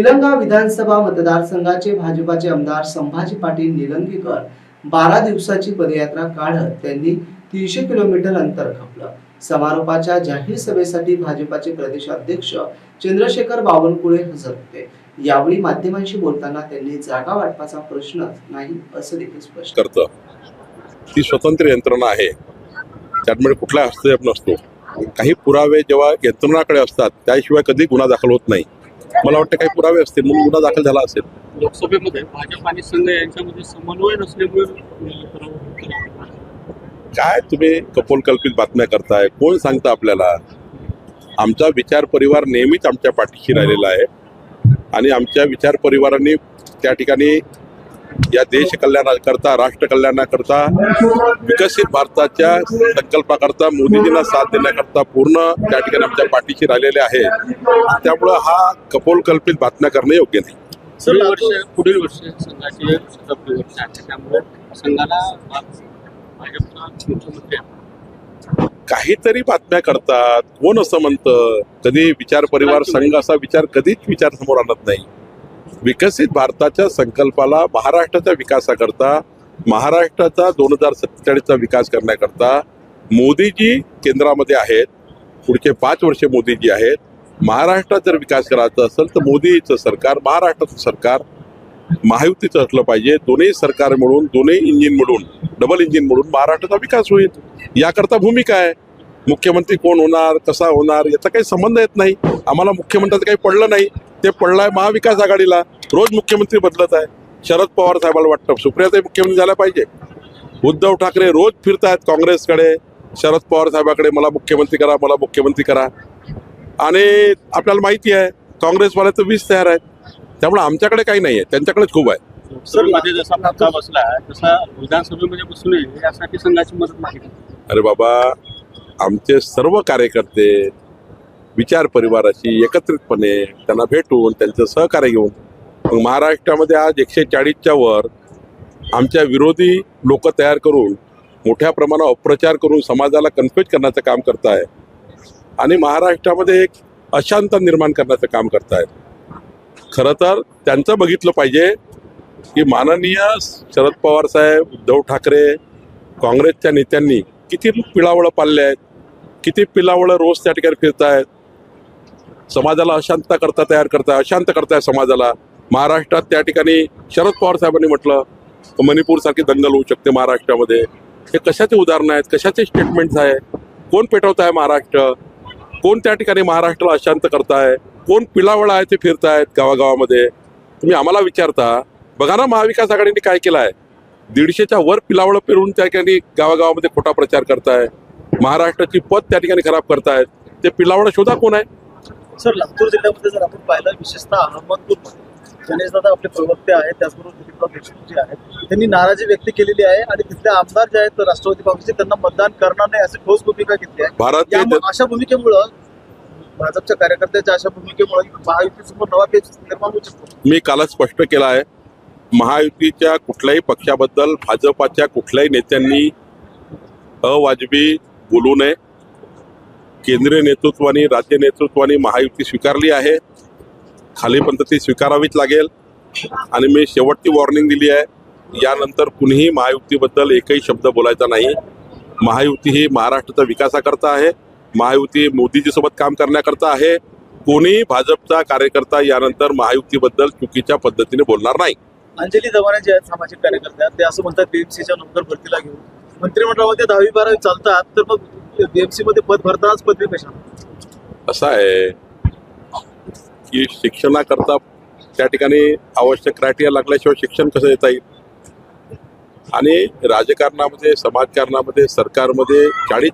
निलंगा विधानसभा मतदारसंघाचे भाजपाचे आमदार संभाजी पाटील निलंगेकर बारा दिवसाची पदयात्रा काढत त्यांनी तीनशे किलोमीटर अंतर खपलं. समारोपाच्या जाहीर सभेसाठी भाजपाचे प्रदेशाध्यक्ष चंद्रशेखर बावनकुळे हजर होते. यावेळी माध्यमांशी बोलताना त्यांनी जागा वाटपाचा प्रश्न नाही असं देखील स्पष्ट करतं. ती स्वतंत्र यंत्रणा आहे. त्यामुळे कुठला हस्तक्षेप नसतो. काही पुरावे जेव्हा यंत्रणाकडे असतात त्याशिवाय कधी गुन्हा दाखल होत नाही. मला वाटतं काही पुरावे असतील म्हणून गुन्हा दाखल झाला असेल. लोकसभेमध्ये भाजप आणि संघ यांच्यामध्ये समन्वय नसल्यामुळे. काय तुम्ही कपोलकल्पित बातम्या करताय? कोण सांगतं आपल्याला? आमचा विचार परिवार नेहमीच आमच्या पाठीशी राहिलेला आहे. आणि आमच्या विचार परिवारांनी त्या ठिकाणी या देश कल्याणाकरता राष्ट्र कल्याणाकरता विकसित भारताच्या संकल्पाकरता मोदीजींना साथ देण्याकरता पूर्ण त्या ठिकाणी आमच्या पाठीशी राहिलेले आहेत त्यामुळं हा कपोलकल्पित बातम्या करणं योग्य नाही. पुढील वर्ष पुढील वर्ष संघाचे शताब्दी वर्ष आहे. त्यामुळे संघाला भाजपचा आहे. काहीतरी बातम्या करतात. कोण असं म्हणतं? कधी विचार परिवार संघ असा विचार कधीच विचार समोर आणत नाही. विकसित भारताच्या संकल्पाला महाराष्ट्राच्या विकासाकरता महाराष्ट्राचा दोन हजार सत्तेचाळीसचा विकास करण्याकरता मोदीजी केंद्रामध्ये आहेत. पुढचे पाच वर्ष मोदीजी आहेत. महाराष्ट्रात जर विकास करायचा असेल तर मोदीचं सरकार महाराष्ट्राचं सरकार महायुतीचं असलं पाहिजे. दोन्ही सरकार मिळून दोन्ही इंजिन मिळून डबल इंजिन मिळून महाराष्ट्राचा विकास होईल. याकरता भूमिका आहे मुख्यमंत्री कोण होणार? कसा होणार? याचा काही संबंध येत नाही. आम्हाला मुख्यमंत्र्याचं काही पडलं नाही. ते पडलंय महाविकास आघाडीला रोज मुख्यमंत्री बदलत आहे. शरद पवार साहेबाला वाटतं सुप्रियाताई मुख्यमंत्री झाला पाहिजे. उद्धव ठाकरे रोज फिरतायत काँग्रेसकडे. शरद पवार साहेबाकडे मला मुख्यमंत्री करा मला मुख्यमंत्री करा. आणि आपल्याला माहिती आहे काँग्रेसवाले तर वीस तयार आहेत त्यामुळे आमच्याकडे काही नाही आहे त्यांच्याकडेच खूप आहे. लोकसभेमध्ये जसा बसला तसा विधानसभेमध्ये बसू नये यासाठी संघाची मदत मागितली. अरे बाबा आमचे सर्व कार्यकर्ते विचार परिवाराशी एकत्रितपणे त्यांना भेटून त्यांचं सहकार्य घेऊन. मग महाराष्ट्रामध्ये आज एकशे चाळीसच्या वर आमच्या विरोधी लोक तयार करून मोठ्या प्रमाणात अप्रचार करून समाजाला कन्फ्युज करण्याचं काम करताय आणि महाराष्ट्रामध्ये एक अशांत निर्माण करण्याचं काम करतायत खरं तर त्यांचं बघितलं पाहिजे की माननीय शरद पवार साहेब उद्धव ठाकरे काँग्रेसच्या नेत्यांनी किती पिळावळं पाळले आहेत किती पिलावळं रोज त्या ठिकाणी फिरत आहेत समाजाला अशांत करता तयार करताय अशांत करताय समाजाला. महाराष्ट्रात त्या ठिकाणी शरद पवार साहेबांनी म्हटलं मणिपूरसारखी दंगल होऊ शकते महाराष्ट्रामध्ये. हे कशाचे उदाहरणं आहेत? कशाचे स्टेटमेंट्स आहे? कोण पेटवत आहे महाराष्ट्र? कोण त्या ठिकाणी महाराष्ट्राला अशांत करताय कोण पिलावळं आहे ते फिरतायत गावागावामध्ये? तुम्ही आम्हाला विचारता बघा ना महाविकास आघाडीने काय केलं आहे दीडशेच्या वर पिलावळं फिरून त्या ठिकाणी गावागावामध्ये खोटा प्रचार करताय. महाराष्ट्राची पद त्या ठिकाणी खराब करतायत. ते पिलावळं शोधा कोण आहे? सर लातूर जिल्ह्यामध्ये जर आपण पाहिलं विशेषतः अहमदपूर गणेश दादा आपले प्रवक्ते आहेत त्याचबरोबर दिलीपराव देशमुख जे आहेत त्यांनी नाराजी व्यक्त केलेली आहे आणि तिथले आमदार जे आहेत राष्ट्रवादी काँग्रेसचे त्यांना मतदान करणार नाही अशी ठोस भूमिका घेतली आहे. अशा भूमिकेमुळं भाजपच्या कार्यकर्त्यांच्या अशा भूमिकेमुळे महायुतीसमोर नवा पेच निर्माण होऊ शकतो. मी कालच स्पष्ट केलं आहे महायुतीच्या कुठल्याही पक्षाबद्दल भाजपाच्या कुठल्याही नेत्यांनी अवाजवी बोलू नये. केंद्रीय नेतृत्वाने राज्य नेतृत्वाने महायुती स्वीकारली आहे. खालीपर्यंत ती स्वीकारावीच लागेल. आणि मी शेवटची वॉर्निंग दिली आहे. यानंतर कुणीही महायुतीबद्दल एकही शब्द बोलायचा नाही. महायुती ही महाराष्ट्राचा विकासाकरता आहे. महायुती मोदीजीसोबत काम करण्याकरता आहे. कोणीही भाजपचा कार्यकर्ता यानंतर महायुतीबद्दल चुकीच्या पद्धतीने बोलणार नाही. अंजली दवाने जे आहेत सामाजिक कार्यकर्ते ते असं म्हणतात बीएमसीच्या नोकर भरतीला घेऊन. मंत्रिमंडळामध्ये दहावी बारावी चालतात तर मग बीएमसी मध्ये पद भरतानाच पदवी कशा असं आहे की शिक्षणाकरता त्या ठिकाणी आवश्यक क्रायटेरिया लागल्याशिवाय शिक्षण कसं देता येईल? आणि राजकारणामध्ये समाजकारणामध्ये सरकारमध्ये चाळीस